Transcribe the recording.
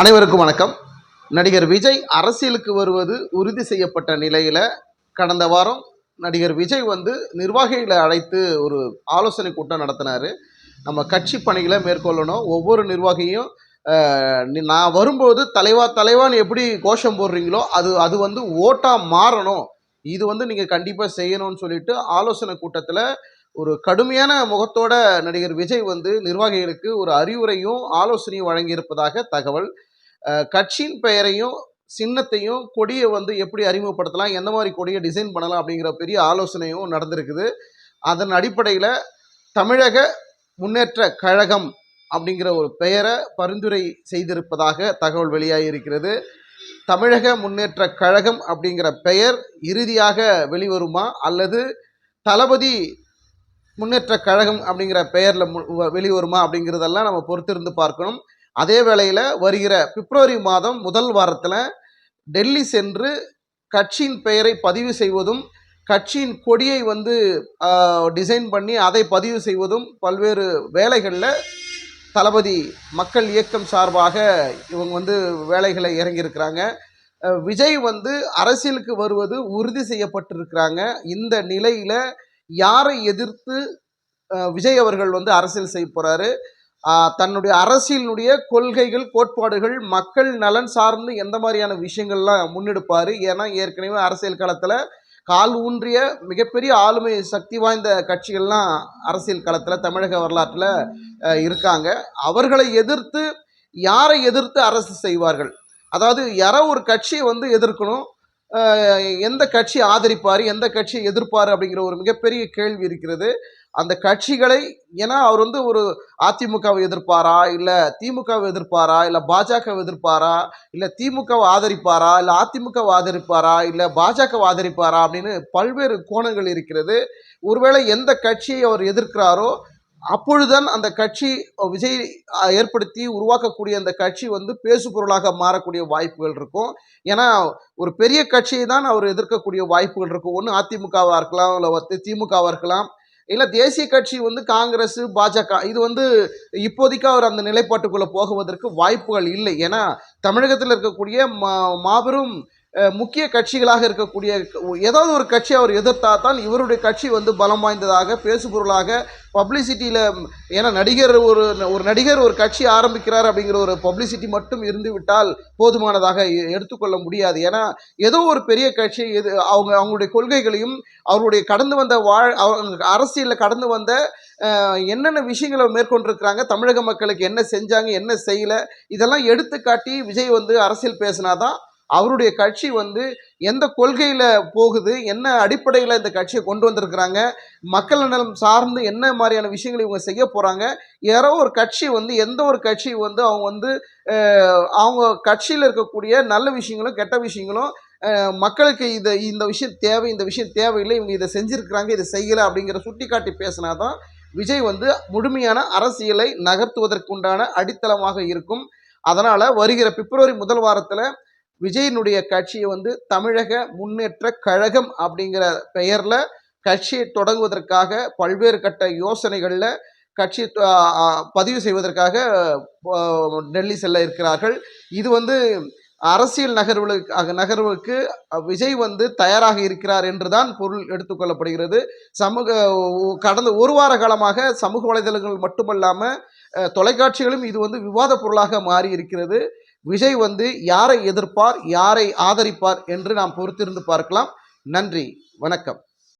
அனைவருக்கும் வணக்கம். நடிகர் விஜய் அரசியலுக்கு வருவது உறுதி செய்யப்பட்ட நிலையில் கடந்த வாரம் நடிகர் விஜய் வந்து நிர்வாகிகளை அழைத்து ஒரு ஆலோசனை கூட்டம் நடத்தினார். நம்ம கட்சி பணிகளை மேற்கொள்ளணும். ஒவ்வொரு நிர்வாகியும் நான் வரும்போது தலைவா தலைவான்னு எப்படி கோஷம் போடுறீங்களோ அது அது வந்து ஓட்டாக மாறணும். இது வந்து நீங்கள் கண்டிப்பாக செய்யணும்னு சொல்லிட்டு ஆலோசனை கூட்டத்தில் ஒரு கடுமையான முகத்தோட நடிகர் விஜய் வந்து நிர்வாகிகளுக்கு ஒரு அறிவுரையும் ஆலோசனையும் வழங்கியிருப்பதாக தகவல் கட்சியின் பெயரையும் சின்னத்தையும் கொடியை வந்து எப்படி அறிமுகப்படுத்தலாம் எந்த மாதிரி கொடியை டிசைன் பண்ணலாம் அப்படிங்கிற பெரிய ஆலோசனையும் நடந்திருக்குது. அதன் அடிப்படையில் தமிழக முன்னேற்ற கழகம் அப்படிங்கிற ஒரு பெயரை பரிந்துரை செய்திருப்பதாக தகவல் வெளியாகி இருக்கிறது தமிழக முன்னேற்ற கழகம் அப்படிங்கிற பெயர் இறுதியாக வெளிவருமா? அல்லது தளபதி முன்னேற்ற கழகம் அப்படிங்கிற பெயரில் வெளிவருமா அப்படிங்கிறதெல்லாம் நம்ம பொறுத்திருந்து பார்க்கணும். அதே வேளையில் வருகிற பிப்ரவரி மாதம் முதல் வாரத்தில் டெல்லி சென்று கட்சியின் பெயரை பதிவு செய்வதும் கட்சியின் கொடியை வந்து டிசைன் பண்ணி அதை பதிவு செய்வதும் பல்வேறு வேலைகளில் தளபதி மக்கள் இயக்கம் சார்பாக இவங்க வந்து வேலைகளை இறங்கியிருக்கிறாங்க. விஜய் வந்து அரசியலுக்கு வருவது உறுதி செய்யப்பட்டிருக்கிறாங்க. இந்த நிலையில் யாரை எதிர்த்து விஜய் அவர்கள் வந்து அரசியல் செய்ய போகிறாரு தன்னுடைய அரசியலினுடைய கொள்கைகள் கோட்பாடுகள் மக்கள் நலன் சார்ந்து எந்த மாதிரியான விஷயங்கள்லாம் முன்னெடுப்பார்? ஏன்னா ஏற்கனவே அரசியல் காலத்தில் கால் ஊன்றிய மிகப்பெரிய ஆளுமை சக்தி வாய்ந்த கட்சிகள்லாம் அரசியல் காலத்தில் தமிழக வரலாற்றில் இருக்காங்க. அவர்களை எதிர்த்து யாரை எதிர்த்து அரசு செய்வார்கள்? அதாவது யாரோ ஒரு கட்சியை வந்து எதிர்க்கணும். எந்த கட்சி ஆதரிப்பார்? எந்த கட்சியை எதிர்ப்பார்? அப்படிங்கிற ஒரு மிகப்பெரிய கேள்வி இருக்கிறது. அந்த கட்சிகளை ஏன்னா அவர் வந்து ஒரு அதிமுகவை எதிர்ப்பாரா? இல்லை திமுகவை எதிர்ப்பாரா? இல்லை பாஜகவை எதிர்ப்பாரா? இல்லை திமுகவை ஆதரிப்பாரா? இல்லை அதிமுகவை ஆதரிப்பாரா? இல்லை பாஜகவை ஆதரிப்பாரா? அப்படின்னு பல்வேறு கோணங்கள் இருக்கிறது. ஒருவேளை எந்த கட்சியை அவர் எதிர்க்கிறாரோ அப்பொழுதுதான் அந்த கட்சி விஜய் ஏற்படுத்தி உருவாக்கக்கூடிய அந்த கட்சி வந்து பேசுபொருளாக மாறக்கூடிய வாய்ப்புகள் இருக்கும். ஏன்னா ஒரு பெரிய கட்சியை தான் அவர் எதிர்க்கக்கூடிய வாய்ப்புகள் இருக்கும். ஒன்று அதிமுகவாக இருக்கலாம் இல்லை திமுகவாக இருக்கலாம். இல்லை தேசிய கட்சி வந்து காங்கிரஸ் பாஜக இது வந்து இப்போதைக்கு அவர் அந்த நிலைப்பாட்டுக்குள்ளே போகுவதற்கு வாய்ப்புகள் இல்லை. ஏன்னா தமிழகத்தில் இருக்கக்கூடிய மா மாபெரும் முக்கிய கட்சிகளாக இருக்கக்கூடிய ஏதாவது ஒரு கட்சி அவர் எதிர்த்தா தான் இவருடைய கட்சி வந்து பலம் வாய்ந்ததாக பேசுபொருளாக பப்ளிசிட்டியில் ஏன்னா நடிகர் ஒரு ஒரு நடிகர் ஒரு கட்சி ஆரம்பிக்கிறார் அப்படிங்கிற ஒரு பப்ளிசிட்டி மட்டும் இருந்து விட்டால் போதுமானதாக எடுத்துக்கொள்ள முடியாது. ஏன்னா ஏதோ ஒரு பெரிய கட்சி எது அவங்க அவங்களுடைய கொள்கைகளையும் அவருடைய கடந்து வந்த வாழ் அவங்க அரசியலில் கடந்து வந்த என்னென்ன விஷயங்களை மேற்கொண்டிருக்கிறாங்க தமிழக மக்களுக்கு என்ன செஞ்சாங்க என்ன செய்யலை இதெல்லாம் எடுத்துக்காட்டி விஜய் வந்து அரசியல் பேசினாதான் அவருடைய கட்சி வந்து எந்த கொள்கையில் போகுது என்ன அடிப்படையில் இந்த கட்சியை கொண்டு வந்திருக்கிறாங்க மக்கள் நலம் சார்ந்து என்ன மாதிரியான விஷயங்களை இவங்க செய்ய போகிறாங்க யாரோ ஒரு கட்சி வந்து எந்த ஒரு கட்சி வந்து அவங்க வந்து அவங்க கட்சியில் இருக்கக்கூடிய நல்ல விஷயங்களும் கெட்ட விஷயங்களும் மக்களுக்கு இதை இந்த விஷயம் தேவை இந்த விஷயம் தேவையில்லை இவங்க இதை செஞ்சுருக்கிறாங்க இதை செய்யலை அப்படிங்கிற சுட்டி காட்டி பேசினாதான் விஜய் வந்து முழுமையான அரசியலை நகர்த்துவதற்குண்டான அடித்தளமாக இருக்கும். அதனால் வருகிற பிப்ரவரி முதல் வாரத்தில் விஜயனுடைய கட்சியை வந்து தமிழக முன்னேற்ற கழகம் அப்படிங்கிற பெயரில் கட்சியை தொடங்குவதற்காக பல்வேறு கட்ட யோசனைகளில் கட்சி பதிவு செய்வதற்காக டெல்லி செல்ல இருக்கிறார்கள். இது வந்து அரசியல் நகர்வுகளுக்கு நகர்வுக்கு விஜய் வந்து தயாராக இருக்கிறார் என்றுதான் பொருள் எடுத்துக்கொள்ளப்படுகிறது. சமூக கடந்த ஒரு வார காலமாக சமூக வலைதளங்கள் மட்டுமல்லாமல் தொலைக்காட்சிகளும் இது வந்து விவாத பொருளாக மாறி இருக்கிறது விஜய் வந்து யாரை எதிர்ப்பார் யாரை ஆதரிப்பார் என்று நாம் பொறுத்திருந்து பார்க்கலாம். நன்றி வணக்கம்.